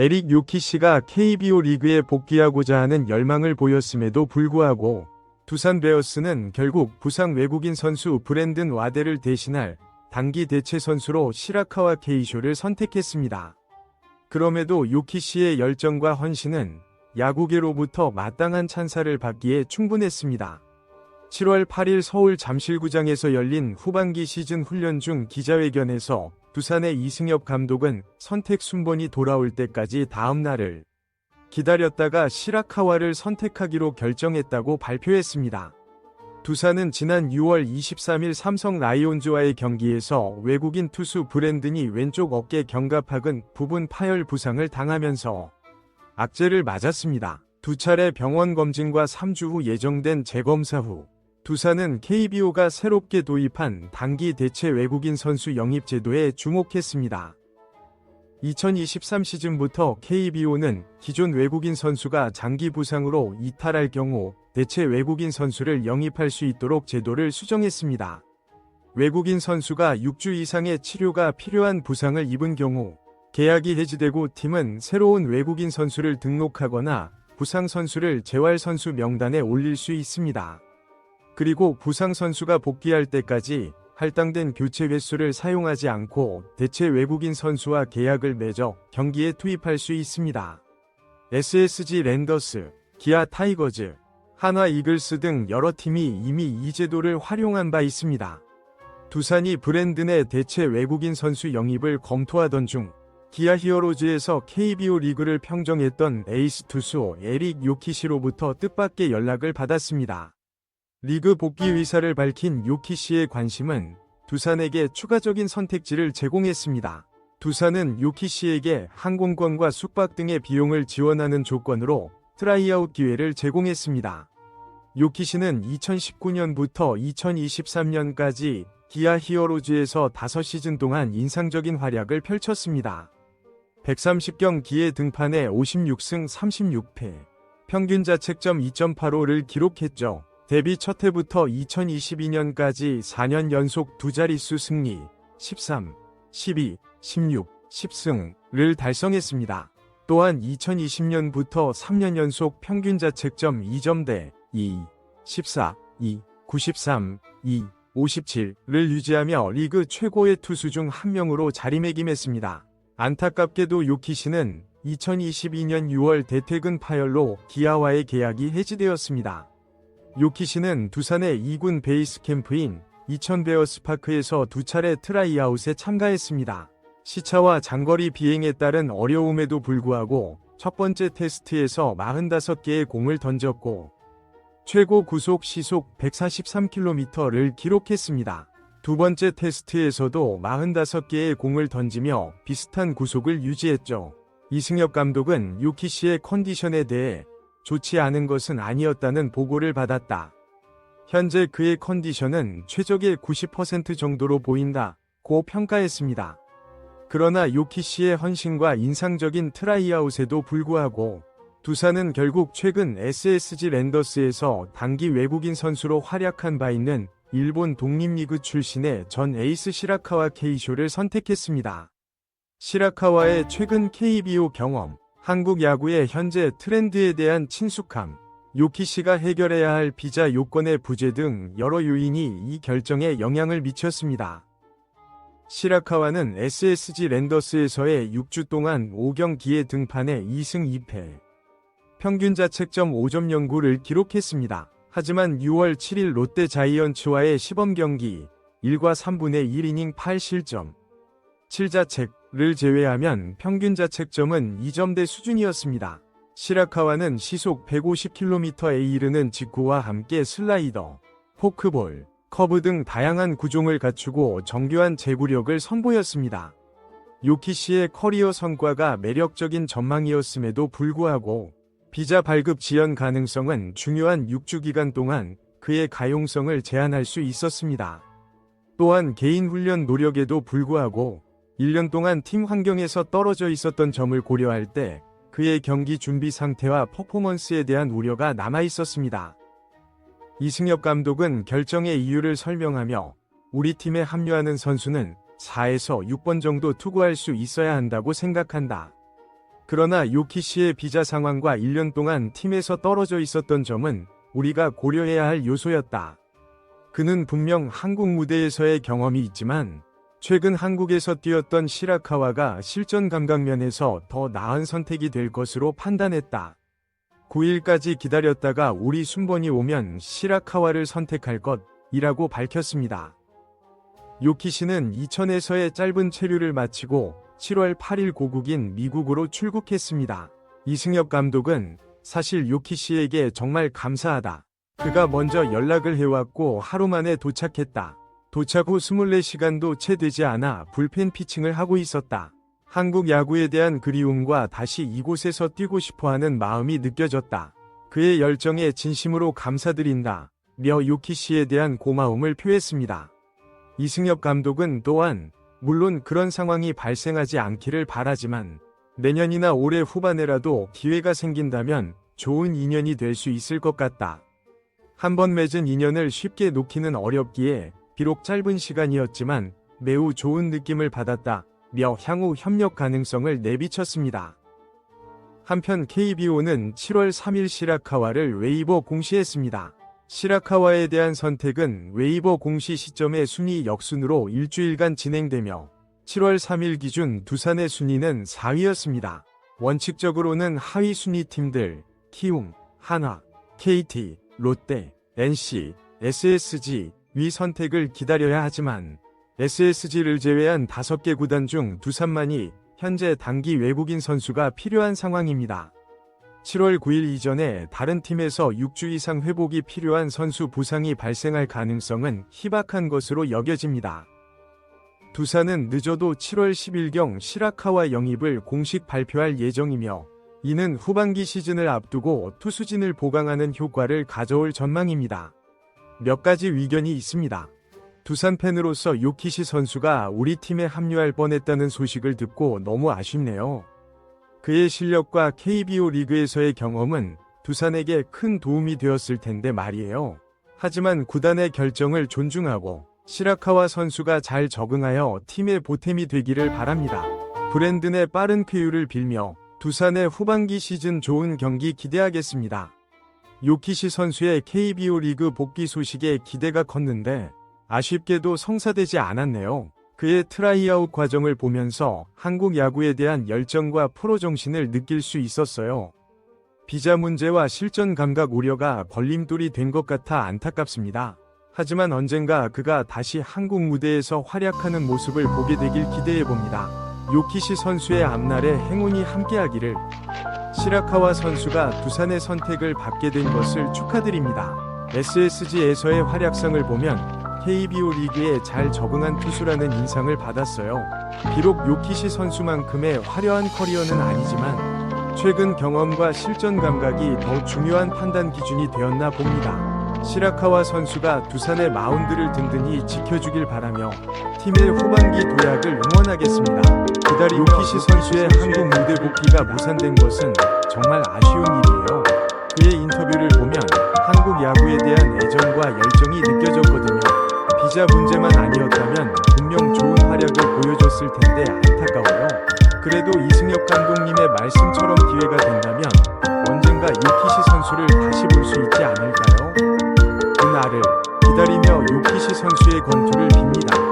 에릭 요키시가 KBO 리그에 복귀하고자 하는 열망을 보였음에도 불구하고 두산 베어스는 결국 부상 외국인 선수 브랜든 와데를 대신할 단기 대체 선수로 시라카와 케이쇼를 선택했습니다. 그럼에도 요키시의 열정과 헌신은 야구계로부터 마땅한 찬사를 받기에 충분했습니다. 7월 8일 서울 잠실구장에서 열린 후반기 시즌 훈련 중 기자회견에서 두산의 이승엽 감독은 선택 순번이 돌아올 때까지 다음 날을 기다렸다가 시라카와를 선택하기로 결정했다고 발표했습니다. 두산은 지난 6월 23일 삼성 라이온즈와의 경기에서 외국인 투수 브랜든이 왼쪽 어깨 견갑학은 부분 파열 부상을 당하면서 악재를 맞았습니다. 두 차례 병원 검진과 3주 후 예정된 재검사 후 두산은 KBO가 새롭게 도입한 단기 대체 외국인 선수 영입 제도에 주목했습니다. 2023 시즌부터 KBO는 기존 외국인 선수가 장기 부상으로 이탈할 경우 대체 외국인 선수를 영입할 수 있도록 제도를 수정했습니다. 외국인 선수가 6주 이상의 치료가 필요한 부상을 입은 경우 계약이 해지되고 팀은 새로운 외국인 선수를 등록하거나 부상 선수를 재활 선수 명단에 올릴 수 있습니다. 그리고 부상 선수가 복귀할 때까지 할당된 교체 횟수를 사용하지 않고 대체 외국인 선수와 계약을 맺어 경기에 투입할 수 있습니다. SSG 랜더스, 기아 타이거즈, 한화 이글스 등 여러 팀이 이미 이 제도를 활용한 바 있습니다. 두산이 브랜드 내 대체 외국인 선수 영입을 검토하던 중 기아 히어로즈에서 KBO 리그를 평정했던 에이스 투수 에릭 요키시로부터 뜻밖의 연락을 받았습니다. 리그 복귀 의사를 밝힌 요키시의 관심은 두산에게 추가적인 선택지를 제공했습니다. 두산은 요키시에게 항공권과 숙박 등의 비용을 지원하는 조건으로 트라이아웃 기회를 제공했습니다. 요키시는 2019년부터 2023년까지 기아 히어로즈에서 5시즌 동안 인상적인 활약을 펼쳤습니다. 130경 기에 등판해 56승 36패, 평균 자책점 2.85를 기록했죠. 데뷔 첫 해부터 2022년까지 4년 연속 두 자릿수 승리, 13, 12, 16, 10승을 달성했습니다. 또한 2020년부터 3년 연속 평균 자책점 2점대 2, 14, 2, 93, 2, 57를 유지하며 리그 최고의 투수 중 한 명으로 자리매김했습니다. 안타깝게도 요키시는 2022년 6월 대퇴근 파열로 기아와의 계약이 해지되었습니다. 요키시는 두산의 2군 베이스 캠프인 이천베어 스파크에서 두 차례 트라이아웃에 참가했습니다. 시차와 장거리 비행에 따른 어려움에도 불구하고 첫 번째 테스트에서 45개의 공을 던졌고 최고 구속 시속 143km를 기록했습니다. 두 번째 테스트에서도 45개의 공을 던지며 비슷한 구속을 유지했죠. 이승엽 감독은 요키시의 컨디션에 대해 좋지 않은 것은 아니었다는 보고를 받았다. 현재 그의 컨디션은 최적의 90% 정도로 보인다. 고 평가했습니다. 그러나 요키 씨의 헌신과 인상적인 트라이아웃에도 불구하고 두산은 결국 최근 SSG 랜더스에서 단기 외국인 선수로 활약한 바 있는 일본 독립리그 출신의 전 에이스 시라카와 케이쇼를 선택했습니다. 시라카와의 최근 KBO 경험, 한국 야구의 현재 트렌드에 대한 친숙함, 요키시가 해결해야 할 비자 요건의 부재 등 여러 요인이 이 결정에 영향을 미쳤습니다. 시라카와는 SSG 랜더스에서의 6주 동안 5경기에 등판해 2승 2패, 평균 자책점 5점 연구를 기록했습니다. 하지만 6월 7일 롯데 자이언츠와의 시범 경기 1과 3분의 1이닝 8실점, 7자책 을 제외하면 평균 자책점은 2점대 수준이었습니다. 시라카와는 시속 150km에 이르는 직구와 함께 슬라이더, 포크볼, 커브 등 다양한 구종을 갖추고 정교한 제구력을 선보였습니다. 요키시의 커리어 성과가 매력적인 전망이었음에도 불구하고 비자 발급 지연 가능성은 중요한 6주 기간 동안 그의 가용성을 제한할 수 있었습니다. 또한 개인 훈련 노력에도 불구하고 1년 동안 팀 환경에서 떨어져 있었던 점을 고려할 때 그의 경기 준비 상태와 퍼포먼스에 대한 우려가 남아 있었습니다. 이승엽 감독은 결정의 이유를 설명하며 우리 팀에 합류하는 선수는 4에서 6번 정도 투구할 수 있어야 한다고 생각한다. 그러나 요키시의 비자 상황과 1년 동안 팀에서 떨어져 있었던 점은 우리가 고려해야 할 요소였다. 그는 분명 한국 무대에서의 경험이 있지만 최근 한국에서 뛰었던 시라카와가 실전 감각 면에서 더 나은 선택이 될 것으로 판단했다. 9일까지 기다렸다가 우리 순번이 오면 시라카와를 선택할 것이라고 밝혔습니다. 요키시는 이천에서의 짧은 체류를 마치고 7월 8일 고국인 미국으로 출국했습니다. 이승엽 감독은 사실 요키시에게 정말 감사하다. 그가 먼저 연락을 해왔고 하루 만에 도착했다. 도착 후 24시간도 채 되지 않아 불펜 피칭을 하고 있었다. 한국 야구에 대한 그리움과 다시 이곳에서 뛰고 싶어 하는 마음이 느껴졌다. 그의 열정에 진심으로 감사드린다. 며 요키시에 대한 고마움을 표했습니다. 이승엽 감독은 또한 물론 그런 상황이 발생하지 않기를 바라지만 내년이나 올해 후반에라도 기회가 생긴다면 좋은 인연이 될 수 있을 것 같다. 한 번 맺은 인연을 쉽게 놓기는 어렵기에 비록 짧은 시간이었지만 매우 좋은 느낌을 받았다. 며 향후 협력 가능성을 내비쳤습니다. 한편 KBO는 7월 3일 시라카와를 웨이버 공시했습니다. 시라카와에 대한 선택은 웨이버 공시 시점의 순위 역순으로 일주일간 진행되며 7월 3일 기준 두산의 순위는 4위였습니다. 원칙적으로는 하위 순위 팀들 키움, 한화, KT, 롯데, NC, SSG 위 선택을 기다려야 하지만 SSG를 제외한 5개 구단 중 두산만이 현재 단기 외국인 선수가 필요한 상황입니다. 7월 9일 이전에 다른 팀에서 6주 이상 회복이 필요한 선수 부상이 발생할 가능성은 희박한 것으로 여겨집니다. 두산은 늦어도 7월 10일경 시라카와 영입을 공식 발표할 예정이며 이는 후반기 시즌을 앞두고 투수진을 보강하는 효과를 가져올 전망입니다. 몇 가지 위견이 있습니다. 두산 팬으로서 요키시 선수가 우리 팀에 합류할 뻔했다는 소식을 듣고 너무 아쉽네요. 그의 실력과 KBO 리그에서의 경험은 두산에게 큰 도움이 되었을 텐데 말이에요. 하지만 구단의 결정을 존중하고 시라카와 선수가 잘 적응하여 팀의 보탬이 되기를 바랍니다. 브랜든의 빠른 쾌유를 빌며 두산의 후반기 시즌 좋은 경기 기대하겠습니다. 요키시 선수의 KBO 리그 복귀 소식에 기대가 컸는데 아쉽게도 성사되지 않았네요. 그의 트라이아웃 과정을 보면서 한국 야구에 대한 열정과 프로 정신을 느낄 수 있었어요. 비자 문제와 실전 감각 우려가 걸림돌이 된 것 같아 안타깝습니다. 하지만 언젠가 그가 다시 한국 무대에서 활약하는 모습을 보게 되길 기대해 봅니다. 요키시 선수의 앞날에 행운이 함께하기를 시라카와 선수가 두산의 선택을 받게 된 것을 축하드립니다. SSG에서의 활약상을 보면 KBO 리그에 잘 적응한 투수라는 인상을 받았어요. 비록 요키시 선수만큼의 화려한 커리어는 아니지만 최근 경험과 실전 감각이 더 중요한 판단 기준이 되었나 봅니다. 시라카와 선수가 두산의 마운드를 든든히 지켜주길 바라며 팀의 후반기 도약을 응원하겠습니다. 그달이 요키시 선수의 한국 무대 복귀가 무산된 것은 정말 아쉬운 일이에요. 그의 인터뷰를 보면 한국 야구에 대한 애정과 열정이 느껴졌거든요. 비자 문제만 아니었다면 분명 좋은 활약을 보여줬을 텐데 안타까워요. 그래도 이승엽 감독님의 말씀처럼 기회가 된다면 언젠가 요키시 선수를 다시 볼 수 있지 않을까요? 그날을 기다리며 요키시 선수의 건투를 빕니다.